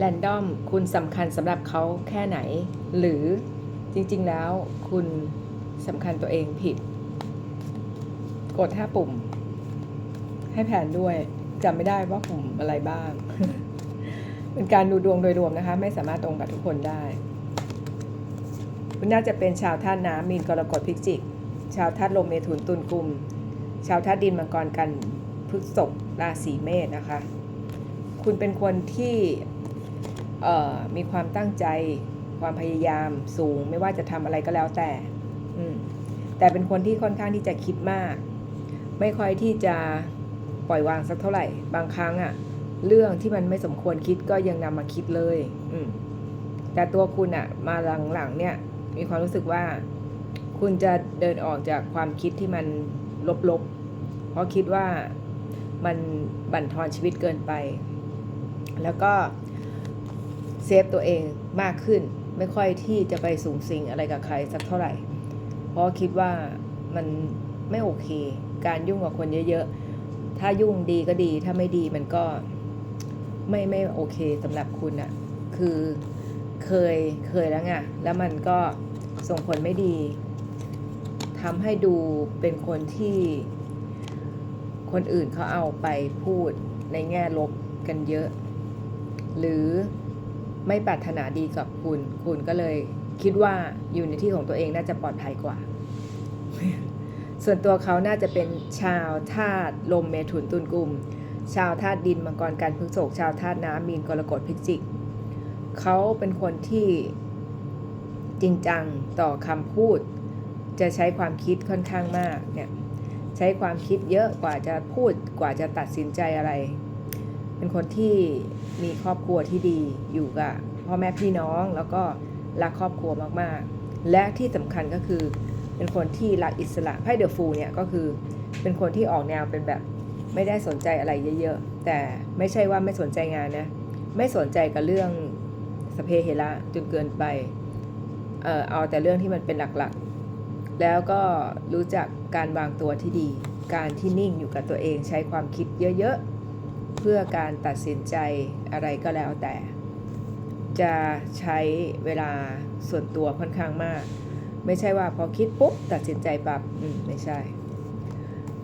แรนดอมคุณสำคัญสำหรับเขาแค่ไหน หรือจริงๆแล้วคุณสำคัญตัวเองผิด กดห้าปุ่ม ให้แผนด้วยจำไม่ได้ว่าปุ่มอะไรบ้าง เป็นการดูดวงโดยรวมนะคะ ไม่สามารถตรงกับทุกคนได้ คุณน่าจะเป็นชาวธาตุน้ำมีนกรกฎพิจิก ชาวธาตุลมเมถุนตุลกุม ชาวธาตุดินมังกรกันพฤษภราศีเมษนะคะ คุณเป็นคนที่ มีความตั้งใจ ความพยายามสูง ไม่ว่าจะทำอะไรก็แล้วแต่แต่เป็นคนที่ค่อนข้างที่จะคิดมาก ไม่ค่อยที่จะปล่อยวางสักเท่าไหร่ บางครั้งอะเรื่องที่มันไม่สมควรคิดก็ยังนำมาคิดเลย อืแต่ตัวคุณอะมาหลังๆเนี่ย มีความรู้สึกว่า คุณจะเดินออกจากความคิดที่มันลบๆ เพราะคิดว่ามันบั่นทอนชีวิตเกินไป แล้วก็ เซฟตัวเองมากขึ้น ไม่ค่อยที่จะไปสูงสิงอะไรกับใครสักเท่าไหร่ เพราะคิดว่ามันไม่โอเค การยุ่งกับคนเยอะๆ ถ้ายุ่งดีก็ดี ถ้าไม่ดีมันก็ไม่ไม่โอเคสำหรับคุณอะคือเคยเคยแล้วไงแล้วมันก็ส่งผลไม่ดีทำให้ดูเป็นคนที่คนอื่นเขาเอาไปพูดในแง่ลบกันเยอะ หรือ ไม่ปรารถนาดีกับคุณ คุณก็เลยคิดว่าอยู่ในที่ของตัวเองน่าจะปลอดภัยกว่า ส่วนตัวเขาน่าจะเป็นชาวธาตุลมเมถุนตุลกุมชาวธาตุดินมังกรกันพฤษภชาวธาตุน้ำมีนกรกฎพิจิก เขาเป็นคนที่จริงจังต่อคำพูด จะใช้ความคิดค่อนข้างมากเนี่ยใช้ความคิดเยอะกว่าจะพูดกว่าจะตัดสินใจอะไร เป็นคนที่มีครอบครัวที่ดีอยู่กับพ่อแม่พี่น้องแล้วก็รักครอบครัวมากๆ และที่สำคัญก็คือเป็นคนที่รักอิสระไพ่เดอะฟูเนี่ยก็คือเป็นคนที่ออกแนวเป็นแบบไม่ได้สนใจอะไรเยอะๆ แต่ไม่ใช่ว่าไม่สนใจงานนะ ไม่สนใจกับเรื่องสเพเฮระจนเกินไป เอ่อเอาแต่เรื่องที่มันเป็นหลักๆ แล้วก็รู้จักการวางตัวที่ดี การที่นิ่งอยู่กับตัวเองใช้ความคิดเยอะๆ เพื่อการตัดสินใจอะไรก็แล้วแต่ จะใช้เวลาส่วนตัวค่อนข้างมาก ไม่ใช่ว่าพอคิดปุ๊บตัดสินใจปับอืมไม่ใช่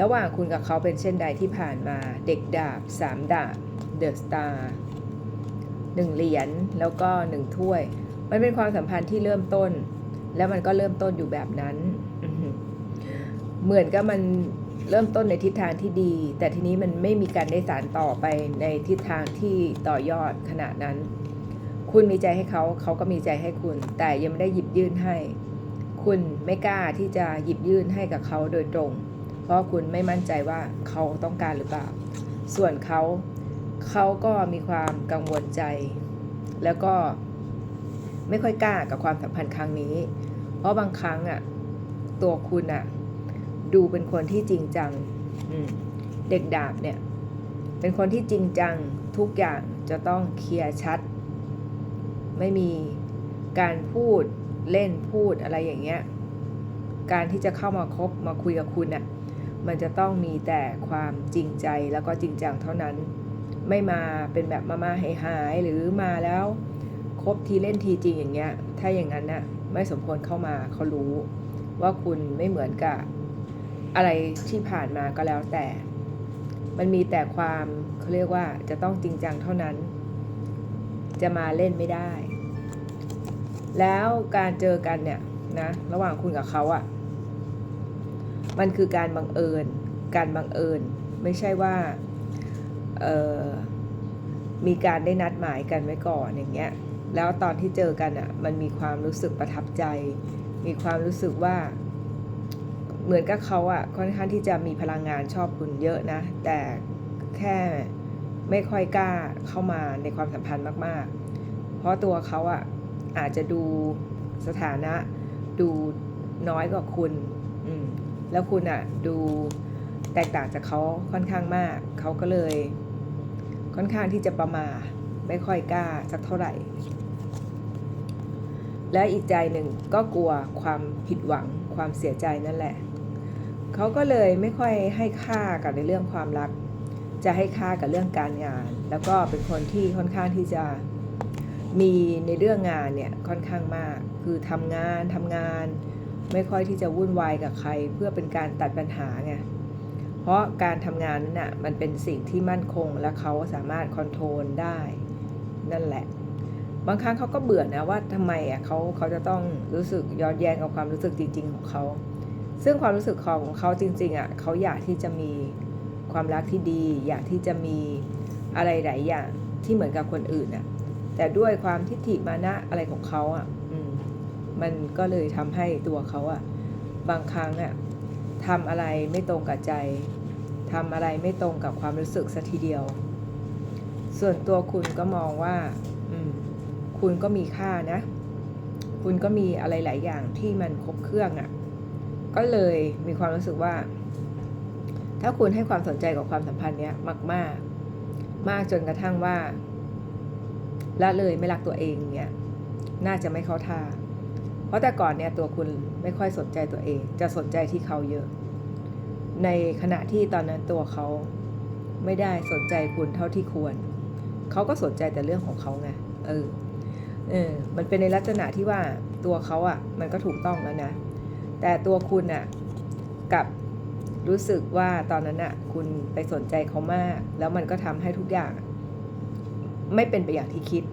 ระหว่างคุณกับเขาเป็นเช่นใดที่ผ่านมาเด็กดาบสามดาบเดอะสตาร์หนึ่งเหรียญแล้วก็หนึ่งถ้วย มันเป็นความสัมพันธ์ที่เริ่มต้น แล้วมันก็เริ่มต้นอยู่แบบนั้น เหมือนกับมัน เริ่มต้นในทิศทางที่ดี แต่ทีนี้มันไม่มีการได้สารต่อไปในทิศทางที่ต่อยอดขณะนั้น คุณมีใจให้เขาเขาก็มีใจให้คุณ แต่ยังไม่ได้หยิบยื่นให้ คุณไม่กล้าที่จะหยิบยื่นให้กับเขาโดยตรง เพราะคุณไม่มั่นใจว่าเขาต้องการหรือเปล่า ส่วนเขาเขาก็มีความกังวลใจ แล้วก็ไม่ค่อยกล้ากับความสัมพันธ์ครั้งนี้ เพราะบางครั้งอะตัวคุณอะ ดูเป็นคนที่จริงจังเด็กดาบเนี่ย เป็นคนที่จริงจังทุกอย่างจะต้องเคลียร์ชัด ไม่มีการพูดเล่นพูดอะไรอย่างเงี้ย การที่จะเข้ามาคบมาคุยกับคุณน่ะมันจะต้องมีแต่ความจริงใจแล้วก็จริงจังเท่านั้น ไม่มาเป็นแบบมามาหายหายหรือมาแล้วคบทีเล่นทีจริงอย่างเงี้ย ถ้าอย่างนั้นน่ะไม่สมควรเข้ามาเขารู้ว่าคุณไม่เหมือนกับ อะไรที่ผ่านมาก็แล้วแต่ มันมีแต่ความเขาเรียกว่าจะต้องจริงจังเท่านั้น จะมาเล่นไม่ได้ แล้วการเจอกันเนี่ยนะระหว่างคุณกับเขาอะ่ะ มันคือการบังเอิญ การบังเอิญ ไม่ใช่ว่าเออมีการได้นัดหมายกันไว้ก่อนอย่างเงี้ย แล้วตอนที่เจอกันอะ่ะ มันมีความรู้สึกประทับใจ มีความรู้สึกว่า เหมือนกับเขาอะค่อนข้างที่จะมีพลังงานชอบคุณเยอะนะ แต่แค่ไม่ค่อยกล้าเข้ามาในความสัมพันธ์มาก ๆ เพราะตัวเขาอะอาจจะดูสถานะ ดูน้อยกว่าคุณ อืม แล้วคุณอะดูแตกต่างจากเขาค่อนข้างมาก เขาก็เลย ค่อนข้างที่จะประมาไม่ค่อยกล้าสักเท่าไหร่ และอีกใจหนึ่งก็กลัวความผิดหวังความเสียใจนั่นแหละ เขาก็เลยไม่ค่อยให้ค่ากับในเรื่องความรัก จะให้ค่ากับเรื่องการงาน แล้วก็เป็นคนที่ค่อนข้างที่จะมีในเรื่องงานเนี่ยค่อนข้างมาก คือทำงานทำงาน ไม่ค่อยที่จะวุ่นวายกับใคร เพื่อเป็นการตัดปัญหาไงเพราะการทำงานนั้นน่ะมันเป็นสิ่งที่มั่นคงและเขาสามารถคอนโทรลได้นั่นแหละ บางครั้งเขาก็เบื่อนะว่าทำไมอะเขาเขาจะต้องรู้สึกย้อนแย้งกับความรู้สึกจริง ๆ ของเขา ซึ่งความรู้สึกของเขาจริงๆอะเขาอยากที่จะมีความรักที่ดี อยากที่จะมีอะไรหลายอย่างที่เหมือนกับคนอื่นอะแต่ด้วยความทิฏฐิมานะอะไรของเขาอะมมันก็เลยทำให้ตัวเขาอะบางครั้งอะทำอะไรไม่ตรงกับใจทำอะไรไม่ตรงกับความรู้สึกสัทีเดียว ส่วนตัวคุณก็มองว่าคุณก็มีค่านะ คุณก็มีอะไรหลายอย่างที่มันครบเครื่องอะ่ะ ก็เลยมีความรู้สึกว่า ถ้าคุณให้ความสนใจกับความสัมพันธ์เนี้ยมาก ๆ มากจนกระทั่งว่าละเลยไม่รักตัวเองเนี้ยน่าจะไม่เข้าท่า เพราะแต่ก่อนเนี่ยตัวคุณไม่ค่อยสนใจตัวเอง จะสนใจที่เขาเยอะ ในขณะที่ตอนนั้นตัวเขาไม่ได้สนใจคุณเท่าที่ควร เขาก็สนใจแต่เรื่องของเขาไง เออ เออ มันเป็นในลักษณะที่ว่าตัวเขาอะ่ะ มันก็ถูกต้องแล้วนะ แต่ตัวคุณอะ่ะกับรู้สึกว่าตอนนั้นอะ่ะคุณไปสนใจเขามาก แล้วมันก็ทำให้ทุกอย่าง ไม่เป็นไปอย่างที่คิด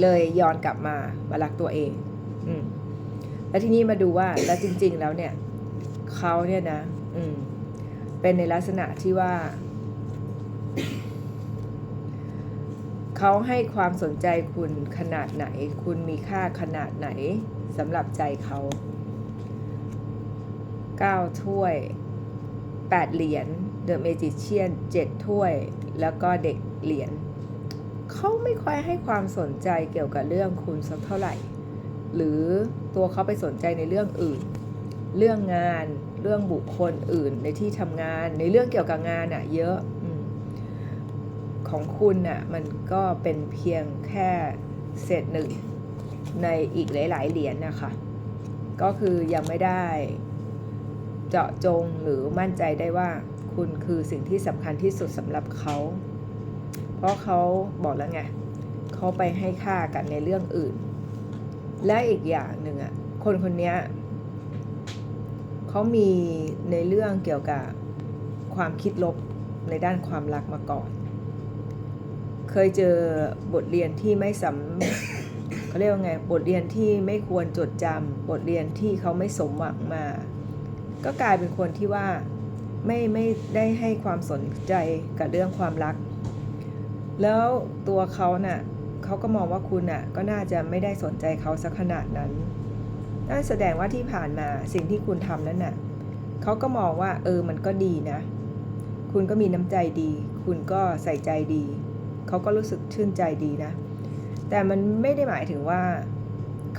เลยย้อนกลับมามารักตัวเอง อืมแล้วทีนี้มาดูว่า แล้วจริง ๆ แล้วเนี่ยเขาเนี่ยนะ อืม เป็นในลักษณะที่ว่าเขาให้ความสนใจคุณขนาดไหน คุณมีค่าขนาดไหนสำหรับใจเขา 9 ถ้วย 8 เหรียญ The Magician 7ถ้วย แล้วก็เด็กเหรียญเขาไม่ค่อยให้ความสนใจเกี่ยวกับเรื่องคุณสักเท่าไหร่ หรือตัวเขาไปสนใจในเรื่องอื่น เรื่องงานเรื่องบุคคลอื่นในที่ทำงานในเรื่องเกี่ยวกับงานอะเยอะอของคุณน่ะมันก็เป็นเพียงแค่เศษหนึ่งในอีกหลาย ๆ เหรียญนะคะ ก็คือยังไม่ได้ เจาะจงหรือมั่นใจได้ว่าคุณคือสิ่งที่สำคัญที่สุดสำหรับเขา เพราะเขาบอกแล้วไงเขาไปให้ค่ากันในเรื่องอื่น และอีกอย่างหนึ่งอะคนคนนี้เขามีในเรื่องเกี่ยวกับความคิดลบในด้านความรักมาก่อน เคยเจอบทเรียนที่ไม่สำเขาเรียกว่าไง บทเรียนที่ไม่ควรจดจำบทเรียนที่เขาไม่สมหวังมา ก็กลายเป็นคนที่ว่าไม่ไม่ได้ให้ความสนใจกับเรื่องความรัก แล้วตัวเขาน่ะเขาก็มองว่าคุณน่ะก็น่าจะไม่ได้สนใจเขาสักขนาดนั้นนั่นแสดงว่าที่ผ่านมาสิ่งที่คุณทำนั้นน่ะเขาก็มองว่าเออมันก็ดีนะ คุณก็มีน้ำใจดี คุณก็ใส่ใจดี เขาก็รู้สึกชื่นใจดีนะ แต่มันไม่ได้หมายถึงว่า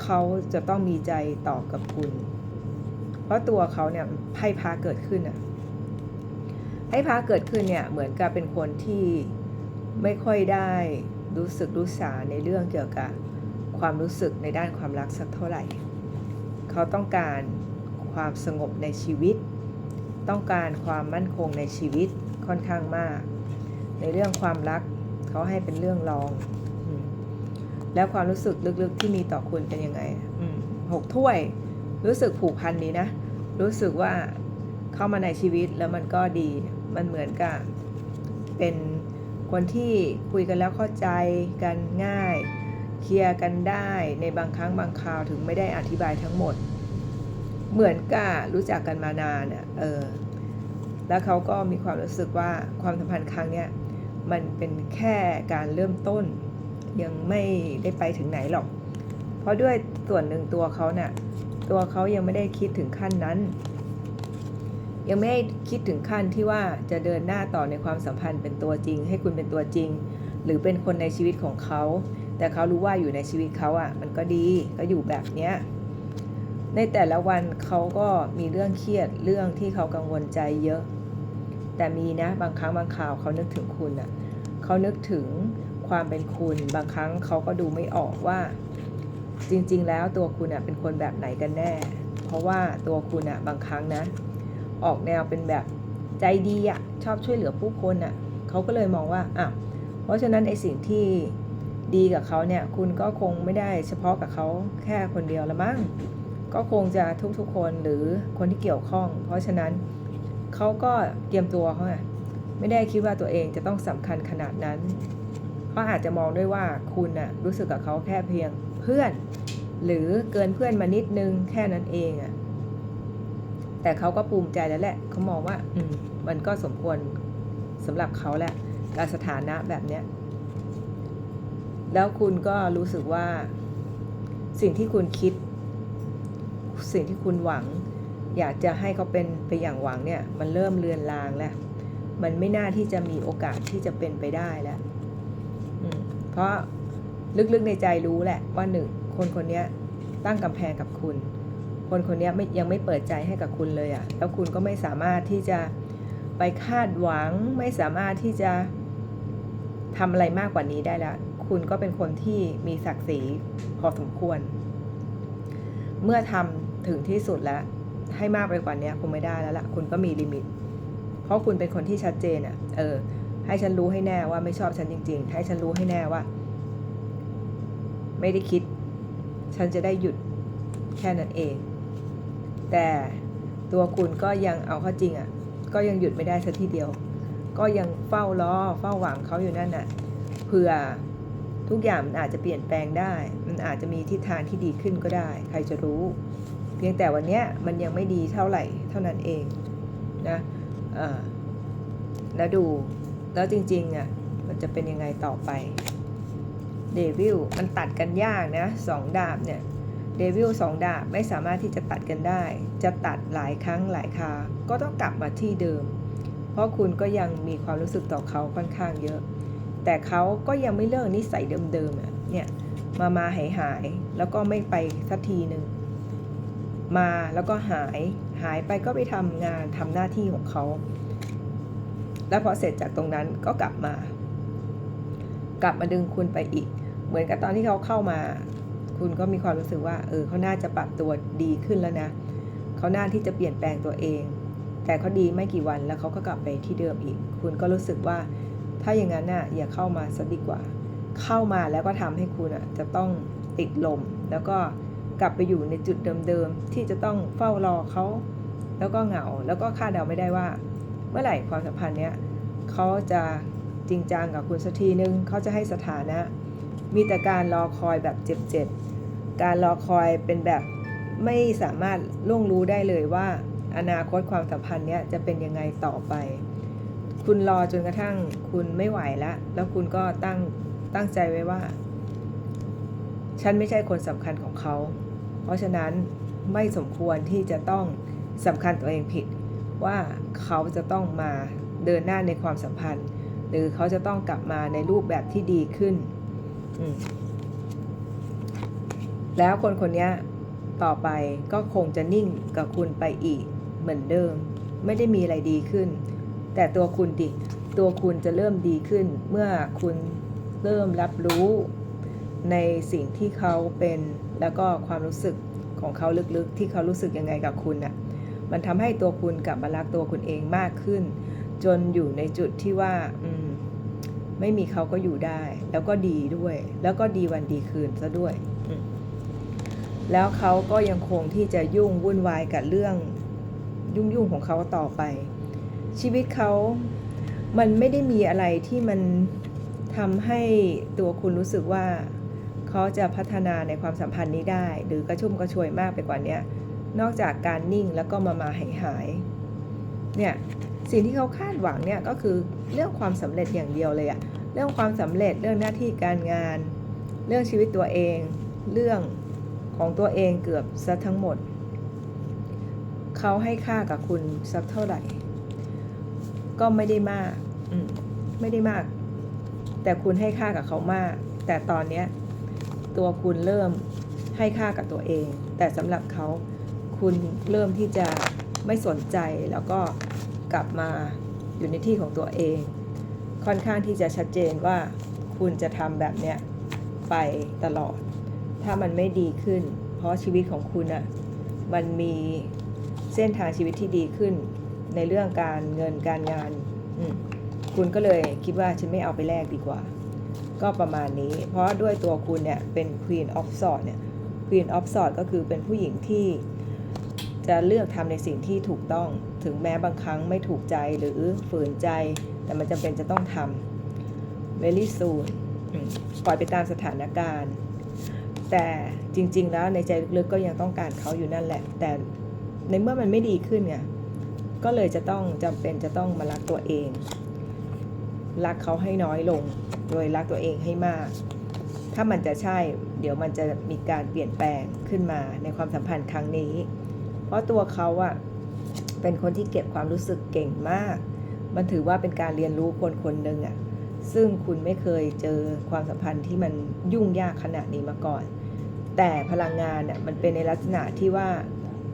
เขาจะต้องมีใจต่อกับคุณ เพราะตัวเขาเนี่ยให้พาเกิดขึ้นอะให้พาเกิดขึ้นเนี่ยเหมือนกับเป็นคนที่ไม่ค่อยได้รู้สึกรู้สาในเรื่องเกี่ยวกับความรู้สึกในด้านความรักสักเท่าไหร่ เขาต้องการความสงบในชีวิต ต้องการความมั่นคงในชีวิตค่อนข้างมาก ในเรื่องความรักเขาให้เป็นเรื่องรอง แล้วความรู้สึกลึกๆที่มีต่อคุณเป็นยังไงหกถ้วยรู้สึกผูกพันดีนะ รู้สึกว่าเข้ามาในชีวิตแล้วมันก็ดี มันเหมือนกับเป็นคนที่คุยกันแล้วเข้าใจกันง่าย เคลียร์กันได้ในบางครั้งบางคราวถึงไม่ได้อธิบายทั้งหมด เหมือนกับรู้จักกันมานานเออแล้วเขาก็มีความรู้สึกว่าความสัมพันธ์ครั้งเนี้ยมันเป็นแค่การเริ่มต้น ยังไม่ได้ไปถึงไหนหรอก เพราะด้วยส่วนหนึ่งตัวเขาเนะ่ะ ตัวเขายังไม่ได้คิดถึงขั้นนั้น ยังไม่ได้คิดถึงขั้นที่ว่าจะเดินหน้าต่อในความสัมพันธ์เป็นตัวจริง ให้คุณเป็นตัวจริง หรือเป็นคนในชีวิตของเขา แต่เขารู้ว่าอยู่ในชีวิตเขาอะ่ะ มันก็ดีก็อยู่แบบเนี้ยในแต่ละวันเขาก็มีเรื่องเครียดเรื่องที่เขากังวลใจเยอะ แต่มีนะบางครั้งบางคราวเขานึกถึงคุณอะ่ะเขานึกถึงความเป็นคุณ บางครั้งเขาก็ดูไม่ออกว่า จริง ๆ แล้วตัวคุณเป็นคนแบบไหนกันแน่ เพราะว่าตัวคุณบางครั้งนะ ออกแนวเป็นแบบใจดีอะชอบช่วยเหลือผู้คนอะเขาก็เลยมองว่าอะเพราะฉะนั้นไอสิ่งที่ดีกับเขาเนี่ย คุณก็คงไม่ได้เฉพาะกับเขาแค่คนเดียวละมั้งก็คงจะทุกๆคนหรือคนที่เกี่ยวข้อง เพราะฉะนั้นเขาก็เตรียมตัวเขาไงไม่ได้คิดว่าตัวเองจะต้องสำคัญขนาดนั้นเขาอาจจะมองด้วยว่าคุณน่ะรู้สึกกับเขาแค่เพียง เพื่อน หรือเกินเพื่อนมานิดนึงแค่นั้นเองอะแต่เขาก็ภูมิใจแล้วแหละเขามองว่า อืม มันก็สมควรสำหรับเขาแหละการสถานะแบบเนี้ยแล้วคุณก็รู้สึกว่า สิ่งที่คุณคิด สิ่งที่คุณหวัง อยากจะให้เขาเป็นไปอย่างหวังเนี่ย มันเริ่มเลือนลางแล้ว มันไม่น่าที่จะมีโอกาสที่จะเป็นไปได้แล้วเพราะ ลึกๆในใจรู้แหละว่าหนึ่งคนคนนี้ตั้งกำแพงกับคุณ คนคนนี้ยไม่ยังไม่เปิดใจให้กับคุณเลยอะ่ะแล้วคุณก็ไม่สามารถที่จะไปคาดหวังไม่สามารถที่จะทำอะไรมากกว่านี้ได้ล้วคุณก็เป็นคนที่มีศักดิ์ศรีพอสมควร เมื่อทำถึงที่สุดแล้ว ให้มากไปกว่านี้คงไม่ได้แล้วล่ะคุณก็มีลิมิต เพราะคุณเป็นคนที่ชัดเจนอะ่ะเออให้ฉันรู้ให้แน่ว่าไม่ชอบฉันจริง ๆ ให้ฉันรู้ให้แน่ว่า ไม่ได้คิด ฉันจะได้หยุดแค่นั้นเอง แต่ตัวคุณก็ยังเอาเข้าจริงอะ่ะ ก็ยังหยุดไม่ได้สักทีเดียว ก็ยังเฝ้ารอเฝ้าหวังเขาอยู่นั่นน่ะเผื่อทุกอย่างมันอาจจะเปลี่ยนแปลงได้ มันอาจจะมีทิศทางที่ดีขึ้นก็ได้ ใครจะรู้ เพียงแต่วันเนี้ยมันยังไม่ดีเท่าไหร่เท่านั้นเองนะแล้วดู แล้วจริงๆอะ มันจะเป็นยังไงต่อไป เดวิลมันตัดกันยากนะสองดาบเนี่ยเดวิลสองดาบไม่สามารถที่จะตัดกันได้ จะตัดหลายครั้งหลายคา ก็ต้องกลับมาที่เดิม เพราะคุณก็ยังมีความรู้สึกต่อเขาค่อนข้างเยอะ แต่เขาก็ยังไม่เลิกนิสัยเดิมๆอะเนี่ยมามาหายหายแล้วก็ไม่ไปสักทีหนึ่งมาแล้วก็หายหายไปก็ไปทำงานทำหน้าที่ของเขา แล้วพอเสร็จจากตรงนั้นก็กลับมา กลับมาดึงคุณไปอีก เหมือนกับตอนที่เขาเข้ามา คุณก็มีความรู้สึกว่า เออเขาน่าจะปรับตัวดีขึ้นแล้วนะเขาน่าที่จะเปลี่ยนแปลงตัวเอง แต่เขาดีไม่กี่วันแล้วเขาก็กลับไปที่เดิมอีก คุณก็รู้สึกว่า ถ้าอย่างนั้นน่ะอย่าเข้ามาซะดีกว่า เข้ามาแล้วก็ทำให้คุณอะจะต้องติดลม แล้วก็กลับไปอยู่ในจุดเดิมๆที่จะต้องเฝ้ารอเขาแล้วก็เหงา แล้วก็คาดเดาไม่ได้ว่า เมื่อไหร่ความสัมพันธ์เนี้ยเขาจะ จริงจังกับคุณสักทีนึงเขาจะให้สถานะ มีแต่การรอคอยแบบเจ็บๆ การรอคอยเป็นแบบไม่สามารถล่วงรู้ได้เลยว่า อนาคตความสัมพันธ์เนี้ยจะเป็นยังไงต่อไป คุณรอจนกระทั่งคุณไม่ไหวแล้ว แล้วคุณก็ตั้งตั้งใจไว้ว่า ฉันไม่ใช่คนสำคัญของเขา เพราะฉะนั้นไม่สมควรที่จะต้องสำคัญตัวเองผิดว่าเขาจะต้องมาเดินหน้าในความสัมพันธ์ หรือเขาจะต้องกลับมาในรูปแบบที่ดีขึ้น แล้วคนคนนี้ต่อไปก็คงจะนิ่งกับคุณไปอีกเหมือนเดิม ไม่ได้มีอะไรดีขึ้น แต่ตัวคุณดิ ตัวคุณจะเริ่มดีขึ้น เมื่อคุณเริ่มรับรู้ในสิ่งที่เขาเป็นแล้วก็ความรู้สึกของเขาลึกๆ ที่เขารู้สึกยังไงกับคุณน่ะมันทำให้ตัวคุณกลับมารักตัวคุณเองมากขึ้น จนอยู่ในจุดที่ว่าอืมไม่มีเขาก็อยู่ได้ แล้วก็ดีด้วย แล้วก็ดีวันดีคืนซะด้วย แล้วเขาก็ยังคงที่จะยุ่งวุ่นวายกับเรื่องยุ่งยุ่งของเขาต่อไป ชีวิตเขามันไม่ได้มีอะไรที่มันทำให้ตัวคุณรู้สึกว่าเขาจะพัฒนาในความสัมพันธ์นี้ได้ หรือกระชุ่มกระชวยมากไปกว่านี้นอกจากการนิ่งแล้วก็มามาหายหายเนี่ย สิ่งที่เขาคาดหวังเนี่ยก็คือเรื่องความสำเร็จอย่างเดียวเลยอะเรื่องความสำเร็จเรื่องหน้าที่การงาน เรื่องชีวิตตัวเอง เรื่องของตัวเองเกือบซะทั้งหมด เขาให้ค่ากับคุณสักเท่าไหร่ ก็ไม่ได้มากอืมไม่ได้มาก แต่คุณให้ค่ากับเขามาก แต่ตอนเนี้ยตัวคุณเริ่มให้ค่ากับตัวเอง แต่สำหรับเขาคุณเริ่มที่จะไม่สนใจแล้วก็ กลับมาอยู่ในที่ของตัวเอง ค่อนข้างที่จะชัดเจนว่าคุณจะทำแบบเนี้ยไปตลอด ถ้ามันไม่ดีขึ้น เพราะชีวิตของคุณอะ่ะมันมีเส้นทางชีวิตที่ดีขึ้น ในเรื่องการเงินการงานคุณก็เลยคิดว่าฉันไม่เอาไปแลกดีกว่า ก็ประมาณนี้ เพราะด้วยตัวคุณเนี่ยเป็น Queen of Swords เนี่ย Queen of Swords ก็คือเป็นผู้หญิงที่จะเลือกทำในสิ่งที่ถูกต้อง ถึงแม้บางครั้งไม่ถูกใจหรือฝืนใจ แต่มันจำเป็นจะต้องทำ very soon ปล่อยไปตามสถานการณ์ แต่จริง ๆ แล้วในใจลึกๆก็ยังต้องการเขาอยู่นั่นแหละ แต่ในเมื่อมันไม่ดีขึ้นเนี่ยก็เลยจะต้องจำเป็นจะต้องมารักตัวเอง รักเขาให้น้อยลง โดยรักตัวเองให้มาก ถ้ามันจะใช่ เดี๋ยวมันจะมีการเปลี่ยนแปลงขึ้นมาในความสัมพันธ์ครั้งนี้ เพราะตัวเขาอะ เป็นคนที่เก็บความรู้สึกเก่งมาก มันถือว่าเป็นการเรียนรู้คนคนหนึ่งอะซึ่งคุณไม่เคยเจอความสัมพันธ์ที่มันยุ่งยากขนาดนี้มาก่อน แต่พลังงานเนี่ยมันเป็นในลักษณะที่ว่า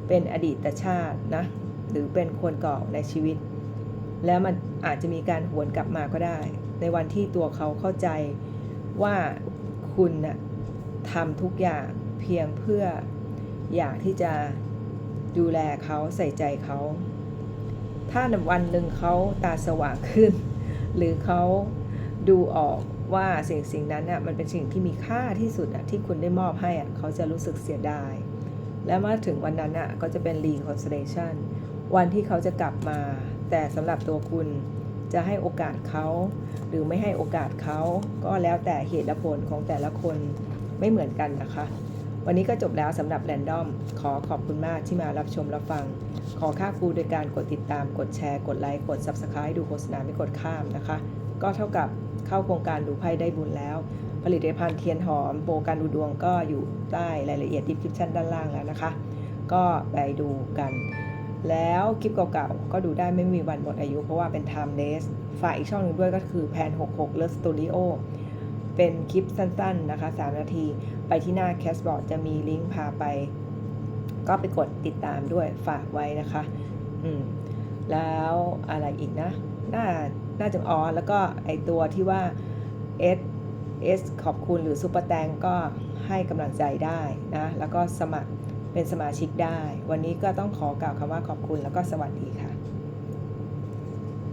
เป็นอดีตชาตินะ หรือเป็นคนเก่าในชีวิต แล้วมันอาจจะมีการหวนกลับมาก็ได้ ในวันที่ตัวเขาเข้าใจว่าคุณน่ะทำทุกอย่างเพียงเพื่ออยากที่จะ ดูแลเขาใส่ใจเขา ถ้าวันหนึ่งเขาตาสว่างขึ้น หรือเขาดูออกว่าสิ่งสิ่งนั้นน่ะมันเป็นสิ่งที่มีค่าที่สุดอะที่คุณได้มอบให้อะเขาจะรู้สึกเสียดาย และเมื่อถึงวันนั้นน่ะก็จะเป็น reconciliation วันที่เขาจะกลับมา แต่สำหรับตัวคุณจะให้โอกาสเขาหรือไม่ให้โอกาสเขาก็แล้วแต่เหตุและผลของแต่ละคนไม่เหมือนกันนะคะ วันนี้ก็จบแล้วสำหรับแรนดอม ขอขอบคุณมากที่มารับชมรับฟัง ขอค่าครูโดยการกดติดตาม กดแชร์ กดไลค์ กด Subscribe ดูโฆษณาไม่กดข้ามนะคะ ก็เท่ากับเข้าโครงการดูไพ่ได้บุญแล้ว ผลิตภัณฑ์เทียนหอมโปรการดูดวงก็อยู่ใต้รายละเอียด description ด้านล่างแล้วนะคะ ก็ไปดูกัน แล้วคลิปเก่าๆ ก็ดูได้ไม่มีวันหมดอายุ เพราะว่าเป็น timeless ฝากอีกช่องหนึ่งด้วยก็คือแพน66 Love Studio เป็นคลิปสั้นๆนะคะ 3 นาที ไปที่หน้า Castboard จะมีลิงก์พาไป ก็ไปกดติดตามด้วยฝากไว้นะคะ อืม แล้วอะไรอีกนะ น่า น่าจะอ๋อแล้วก็ไอตัวที่ว่า S S ขอบคุณหรือซุปเปอร์แตงก็ให้กำลังใจได้นะ แล้วก็สมัครเป็นสมาชิกได้ วันนี้ก็ต้องขอกล่าวคำว่าขอบคุณแล้วก็สวัสดีค่ะ